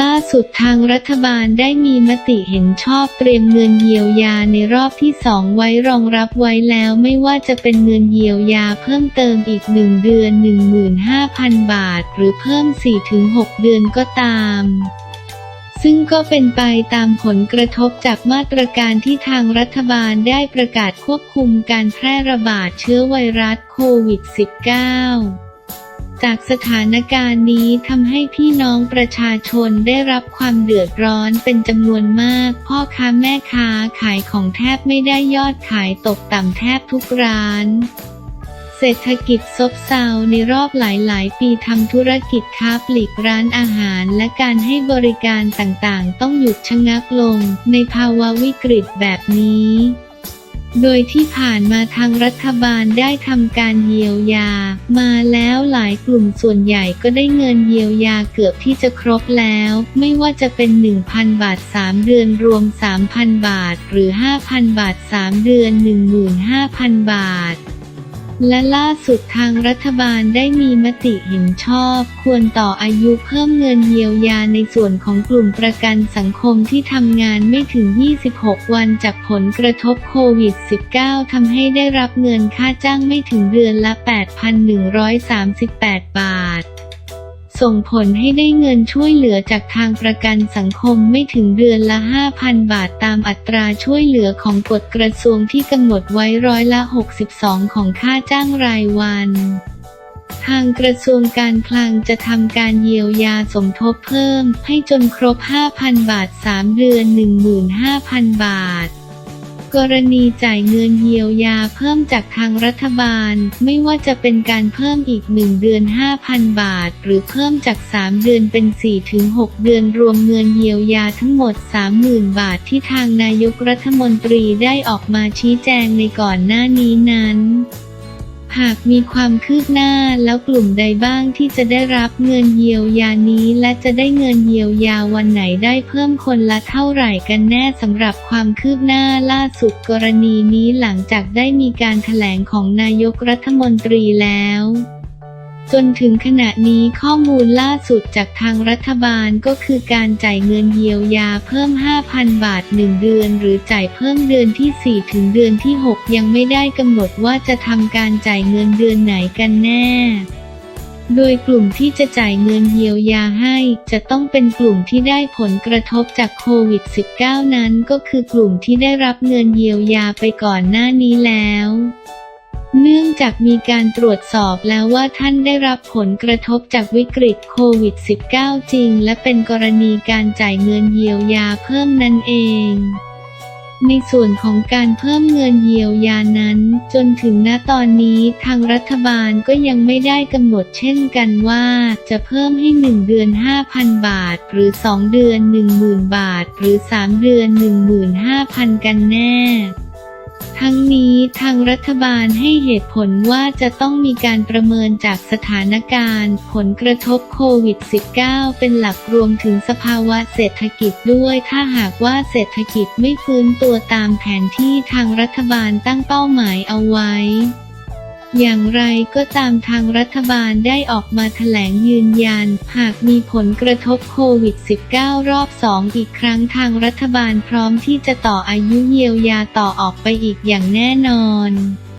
ล่าสุดทางรัฐบาลได้มีมติเห็นชอบเตรียมเงินเยียวยาในรอบที่สองไว้รองรับไว้แล้วไม่ว่าจะเป็นเงินเยียวยาเพิ่มเติมอีก 1 เดือน 15,000 บาท หรือเพิ่ม 4-6 เดือนก็ตามซึ่งก็เป็นไปตามผลกระทบจากมาตรการที่ทางรัฐบาลได้ประกาศควบคุมการแพร่ระบาดเชื้อไวรัสโควิด -19 จากสถานการณ์นี้ทำให้พี่น้องประชาชนได้รับความเดือดร้อนเป็นจำนวนมาก พ่อค้าแม่ค้าขายของแทบไม่ได้ยอดขายตกต่ำแทบทุกร้านเศรษฐกิจซบเซาในรอบหลาย ๆ ปีทำธุรกิจค้าปลีกร้านอาหารและการให้บริการต่าง ๆ ต้องหยุดชะงักลงในภาวะวิกฤตแบบนี้ โดยที่ผ่านมาทางรัฐบาลได้ทำการเยียวยา มาแล้วหลายกลุ่มส่วนใหญ่ก็ได้เงินเยียวยาเกือบที่จะครบแล้ว ไม่ว่าจะเป็น 1,000 บาท 3 เดือนรวม 3,000 บาท หรือ 5,000 บาท 3 เดือน 15,000 บาท และล่าสุดทางรัฐบาลได้มีมติเห็นชอบ ควรต่ออายุเพิ่มเงินเยียวยาในส่วนของกลุ่มประกันสังคมที่ทำงานไม่ถึง 26 วันจากผลกระทบโควิด -19 ทำให้ได้รับเงินค่าจ้างไม่ถึงเดือนละ 8,138 บาท ส่งผลให้ได้เงินช่วยเหลือจากทางประกันสังคมไม่ถึงเดือนละ 5,000 บาทตามอัตราช่วยเหลือของกฎกระทรวงที่กำหนดไว้ร้อยละ 62 ของค่าจ้างรายวันทางกระทรวงการคลังจะทำการเยียวยาสมทบเพิ่ม ให้จนครบ 5,000 บาท 3 เดือน 15,000 บาท กรณีจ่ายเงินเยียวยาเพิ่มจากทางรัฐบาล ไม่ว่าจะเป็นการเพิ่มอีก 1 เดือน 5,000 บาท หรือเพิ่มจาก 3 เดือนเป็น 4-6 เดือนรวมเงินเยียวยาทั้งหมด 30,000 บาทที่ทางนายกรัฐมนตรีได้ออกมาชี้แจงในก่อนหน้านี้นั้น หากมีความคืบหน้าแล้วกลุ่มใดบ้างที่จะได้รับเงินเยียวยานี้และจะได้เงินเยียวยาวันไหนได้เพิ่มคนละเท่าไหร่กันแน่สำหรับความคืบหน้าล่าสุดกรณีนี้หลังจากได้มีการแถลงของนายกรัฐมนตรีแล้ว จนถึงขณะนี้ข้อมูลล่าสุดจากทางรัฐบาลก็คือการจ่ายเงินเยียวยาเพิ่ม 5,000 บาท 1 เดือน หรือจ่ายเพิ่มเดือนที่ 4 ถึงเดือนที่ 6 ยังไม่ได้กำหนดว่าจะทำการจ่ายเงินเดือนไหนกันแน่โดยกลุ่มที่จะจ่ายเงินเยียวยาให้ จะต้องเป็นกลุ่มที่ได้ผลกระทบจากโควิด -19 นั้นก็คือกลุ่มที่ได้รับเงินเยียวยาไปก่อนหน้านี้แล้ว เนื่องจากมีการตรวจสอบแล้วว่าท่านได้รับผลกระทบจากวิกฤตโควิด -19 จริง และเป็นกรณีการจ่ายเงินเยียวยาเพิ่มนั่นเองในส่วนของการเพิ่มเงินเยียวยานั้น จนถึงณตอนนี้ทางรัฐบาลก็ยังไม่ได้กำหนดเช่นกันว่า จะเพิ่มให้ 1 เดือน 5,000 บาท หรือ 2 เดือน 10,000 บาท หรือ 3 เดือน 15,000 กันแน่ ทั้งนี้ทางรัฐบาลให้เหตุผลว่าจะต้องมีการประเมินจากสถานการณ์ ผลกระทบโควิด -19 เป็นหลักรวมถึงสภาวะเศรษฐกิจด้วย ถ้าหากว่าเศรษฐกิจไม่ฟื้นตัวตามแผนที่ทางรัฐบาลตั้งเป้าหมายเอาไว้ อย่างไรก็ตามทางรัฐบาลได้ออกมาแถลงยืนยัน หากมีผลกระทบโควิด -19 รอบ 2 อีกครั้งทางรัฐบาลพร้อมที่จะต่ออายุเยียวยาต่อออกไปอีกอย่างแน่นอน